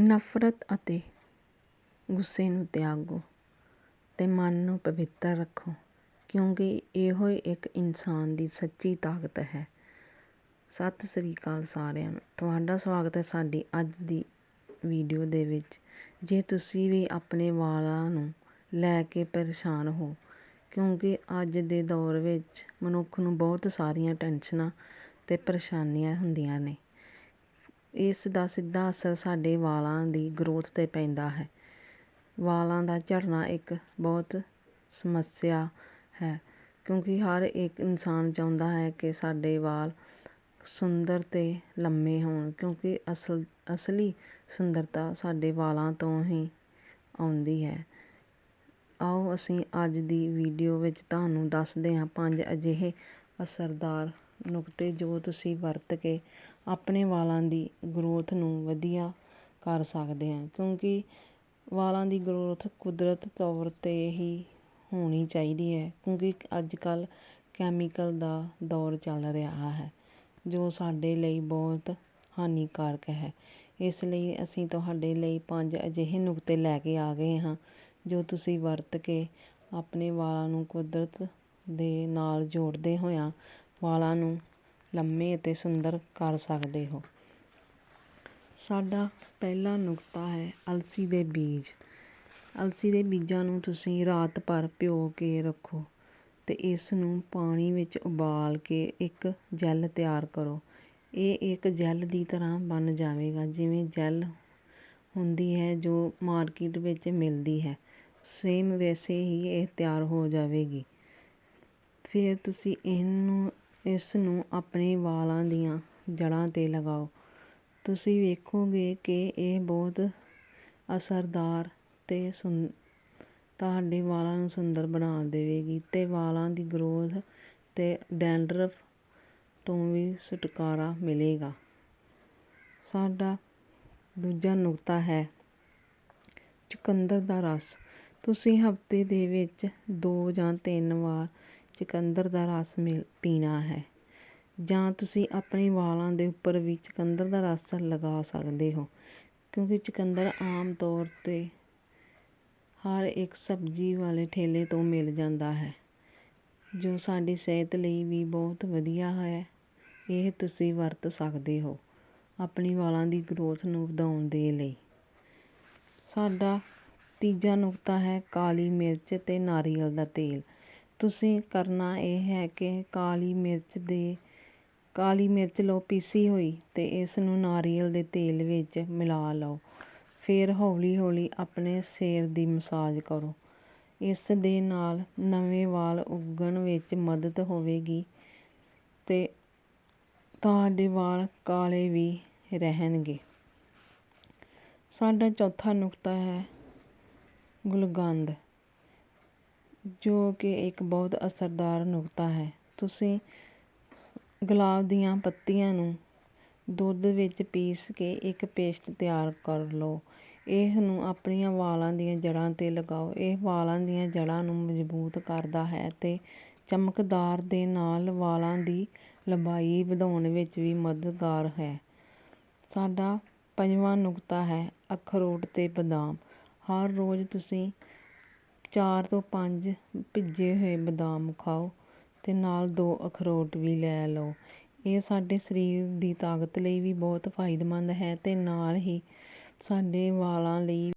ਨਫ਼ਰਤ ਅਤੇ ਗੁੱਸੇ ਨੂੰ ਤਿਆਗੋ ਅਤੇ ਮਨ ਨੂੰ ਪਵਿੱਤਰ ਰੱਖੋ, ਕਿਉਂਕਿ ਇਹੋ ਇੱਕ ਇਨਸਾਨ ਦੀ ਸੱਚੀ ਤਾਕਤ ਹੈ। ਸਤਿ ਸ੍ਰੀ ਅਕਾਲ ਸਾਰਿਆਂ ਨੂੰ। ਤੁਹਾਡਾ ਸਵਾਗਤ ਹੈ ਸਾਡੀ ਅੱਜ ਦੀ ਵੀਡੀਓ ਦੇ ਵਿੱਚ। ਜੇ ਤੁਸੀਂ ਵੀ ਆਪਣੇ ਵਾਲਾਂ ਨੂੰ ਲੈ ਕੇ ਪਰੇਸ਼ਾਨ ਹੋ, ਕਿਉਂਕਿ ਅੱਜ ਦੇ ਦੌਰ ਵਿੱਚ ਮਨੁੱਖ ਨੂੰ ਬਹੁਤ ਸਾਰੀਆਂ ਟੈਨਸ਼ਨਾਂ ਅਤੇ ਪਰੇਸ਼ਾਨੀਆਂ ਹੁੰਦੀਆਂ ਨੇ ਇਸ ਦਾ ਸਿੱਧਾ ਅਸਰ ਸਾਡੇ ਵਾਲਾਂ ਦੀ ਗਰੋਥ 'ਤੇ ਪੈਂਦਾ ਹੈ। ਵਾਲਾਂ ਦਾ ਝੜਨਾ ਇੱਕ ਬਹੁਤ ਸਮੱਸਿਆ ਹੈ, ਕਿਉਂਕਿ ਹਰ ਇੱਕ ਇਨਸਾਨ ਚਾਹੁੰਦਾ ਹੈ ਕਿ ਸਾਡੇ ਵਾਲ ਸੁੰਦਰ ਅਤੇ ਲੰਮੇ ਹੋਣ, ਕਿਉਂਕਿ ਅਸਲ, ਅਸਲੀ ਸੁੰਦਰਤਾ ਸਾਡੇ ਵਾਲਾਂ ਤੋਂ ਹੀ ਆਉਂਦੀ ਹੈ। ਆਓ ਅਸੀਂ ਅੱਜ ਦੀ ਵੀਡੀਓ ਵਿੱਚ ਤੁਹਾਨੂੰ ਦੱਸਦੇ ਹਾਂ ਪੰਜ ਅਜਿਹੇ ਅਸਰਦਾਰ ਨੁਕਤੇ ਜੋ ਤੁਸੀਂ ਵਰਤ ਕੇ ਆਪਣੇ ਵਾਲਾਂ ਦੀ ਗਰੋਥ ਨੂੰ ਵਧੀਆ ਕਰ ਸਕਦੇ ਹਾਂ, ਕਿਉਂਕਿ ਵਾਲਾਂ ਦੀ ਗਰੋਥ ਕੁਦਰਤ ਤੌਰ 'ਤੇ ਹੀ ਹੋਣੀ ਚਾਹੀਦੀ ਹੈ, ਕਿਉਂਕਿ ਅੱਜ ਕੱਲ੍ਹ ਕੈਮੀਕਲ ਦਾ ਦੌਰ ਚੱਲ ਰਿਹਾ ਹੈ, ਜੋ ਸਾਡੇ ਲਈ ਬਹੁਤ ਹਾਨੀਕਾਰਕ ਹੈ। ਇਸ ਲਈ ਅਸੀਂ ਤੁਹਾਡੇ ਲਈ ਪੰਜ ਅਜਿਹੇ ਨੁਕਤੇ ਲੈ ਕੇ ਆ ਗਏ ਹਾਂ, ਜੋ ਤੁਸੀਂ ਵਰਤ ਕੇ ਆਪਣੇ ਵਾਲਾਂ ਨੂੰ ਕੁਦਰਤ ਦੇ ਨਾਲ ਜੋੜਦੇ ਹੋਇਆਂ ਵਾਲਾਂ ਨੂੰ ਲੰਮੇ ਅਤੇ ਸੁੰਦਰ ਕਰ ਸਕਦੇ ਹੋ। ਸਾਡਾ ਪਹਿਲਾ ਨੁਕਤਾ ਹੈ ਅਲਸੀ ਦੇ ਬੀਜ। ਅਲਸੀ ਦੇ ਬੀਜਾਂ ਨੂੰ ਤੁਸੀਂ ਰਾਤ ਭਰ ਭਿਓ ਕੇ ਰੱਖੋ ਅਤੇ ਇਸ ਨੂੰ ਪਾਣੀ ਵਿੱਚ ਉਬਾਲ ਕੇ ਇੱਕ ਜੈੱਲ ਤਿਆਰ ਕਰੋ। ਇਹ ਇੱਕ ਜੈੱਲ ਦੀ ਤਰ੍ਹਾਂ ਬਣ ਜਾਵੇਗਾ, ਜਿਵੇਂ ਜੈੱਲ ਹੁੰਦੀ ਹੈ ਜੋ ਮਾਰਕੀਟ ਵਿੱਚ ਮਿਲਦੀ ਹੈ। ਸੇਮ ਵੈਸੇ ਹੀ ਇਹ ਤਿਆਰ ਹੋ ਜਾਵੇਗੀ। ਫਿਰ ਤੁਸੀਂ ਇਹਨੂੰ ਇਸ ਨੂੰ ਆਪਣੇ ਵਾਲਾਂ ਦੀਆਂ ਜੜ੍ਹਾਂ 'ਤੇ ਲਗਾਓ। ਤੁਸੀਂ ਵੇਖੋਗੇ ਕਿ ਇਹ ਬਹੁਤ ਅਸਰਦਾਰ ਅਤੇ ਸੁੰ, ਤੁਹਾਡੇ ਵਾਲਾਂ ਨੂੰ ਸੁੰਦਰ ਬਣਾ ਦੇਵੇਗੀ ਅਤੇ ਵਾਲਾਂ ਦੀ ਗਰੋਥ ਅਤੇ ਡੈਂਡਰਫ ਤੋਂ ਵੀ ਛੁਟਕਾਰਾ ਮਿਲੇਗਾ। ਸਾਡਾ ਦੂਜਾ ਨੁਕਤਾ ਹੈ ਚੁਕੰਦਰ ਦਾ ਰਸ। ਤੁਸੀਂ ਹਫ਼ਤੇ ਦੇ ਵਿੱਚ ਦੋ ਜਾਂ ਤਿੰਨ ਵਾਰ ਚੁਕੰਦਰ ਦਾ ਰਸ ਮਿਲ, ਪੀਣਾ ਹੈ। ਜਾਂ ਤੁਸੀਂ ਆਪਣੇ ਵਾਲਾਂ ਦੇ ਉੱਪਰ ਵੀ ਚੁਕੰਦਰ ਦਾ ਰਸ ਲਗਾ ਸਕਦੇ ਹੋ। ਕਿਉਂਕਿ ਚੁਕੰਦਰ ਆਮ ਤੌਰ 'ਤੇ ਹਰ ਇੱਕ ਸਬਜ਼ੀ ਵਾਲੇ ਠੇਲੇ ਤੋਂ ਮਿਲ ਜਾਂਦਾ ਹੈ, ਜੋ ਸਾਡੀ ਸਿਹਤ ਲਈ ਵੀ ਬਹੁਤ ਵਧੀਆ ਹੈ। ਇਹ ਤੁਸੀਂ ਵਰਤ ਸਕਦੇ ਹੋ ਆਪਣੀ ਵਾਲਾਂ ਦੀ ਗਰੋਥ ਨੂੰ ਵਧਾਉਣ ਦੇ ਲਈ। ਸਾਡਾ ਤੀਜਾ ਨੁਕਤਾ ਹੈ ਕਾਲੀ ਮਿਰਚ ਅਤੇ ਨਾਰੀਅਲ ਦਾ ਤੇਲ। ਤੁਸੀਂ ਕਰਨਾ ਇਹ ਹੈ ਕਿ ਕਾਲੀ ਮਿਰਚ ਦੇ, ਕਾਲੀ ਮਿਰਚ ਲਓ, ਪੀਸੀ ਹੋਈ ਅਤੇ ਇਸ ਨੂੰ ਨਾਰੀਅਲ ਦੇ ਤੇਲ ਵਿੱਚ ਮਿਲਾ ਲਓ। ਫਿਰ ਹੌਲੀ ਹੌਲੀ ਆਪਣੇ ਸਿਰ ਦੀ ਮਸਾਜ ਕਰੋ। ਇਸ ਦੇ ਨਾਲ ਨਵੇਂ ਵਾਲ ਉੱਗਣ ਵਿੱਚ ਮਦਦ ਹੋਵੇਗੀ ਅਤੇ ਤੁਹਾਡੇ ਵਾਲ ਕਾਲੇ ਵੀ ਰਹਿਣਗੇ। ਸਾਡਾ ਚੌਥਾ ਨੁਕਤਾ ਹੈ ਗੁਲਗੰਦ ਜੋ ਕਿ ਇੱਕ ਬਹੁਤ ਅਸਰਦਾਰ ਨੁਕਤਾ ਹੈ। ਤੁਸੀਂ ਗੁਲਾਬ ਦੀਆਂ ਪੱਤੀਆਂ ਨੂੰ ਦੁੱਧ ਵਿੱਚ ਪੀਸ ਕੇ ਇੱਕ ਪੇਸਟ ਤਿਆਰ ਕਰ ਲਓ। ਇਹ ਨੂੰ ਆਪਣੀਆਂ ਵਾਲਾਂ ਦੀਆਂ ਜੜ੍ਹਾਂ 'ਤੇ ਲਗਾਓ। ਇਹ ਵਾਲਾਂ ਦੀਆਂ ਜੜ੍ਹਾਂ ਨੂੰ ਮਜ਼ਬੂਤ ਕਰਦਾ ਹੈ ਅਤੇ ਚਮਕਦਾਰ ਦੇ ਨਾਲ ਵਾਲਾਂ ਦੀ ਲੰਬਾਈ ਵਧਾਉਣ ਵਿੱਚ ਵੀ ਮਦਦਗਾਰ ਹੈ। ਸਾਡਾ ਪੰਜਵਾਂ ਨੁਕਤਾ ਹੈ ਅਖਰੋਟ ਅਤੇ ਬਦਾਮ। ਹਰ ਰੋਜ਼ ਤੁਸੀਂ ਚਾਰ ਤੋਂ ਪੰਜ ਭਿੱਜੇ ਹੋਏ ਬਦਾਮ ਖਾਓ ਅਤੇ ਨਾਲ ਦੋ ਅਖਰੋਟ ਵੀ ਲੈ ਲਓ। ਇਹ ਸਾਡੇ ਸਰੀਰ ਦੀ ਤਾਕਤ ਲਈ ਵੀ ਬਹੁਤ ਫਾਇਦੇਮੰਦ ਹੈ ਅਤੇ ਨਾਲ ਹੀ ਸਾਡੇ ਵਾਲਾਂ ਲਈ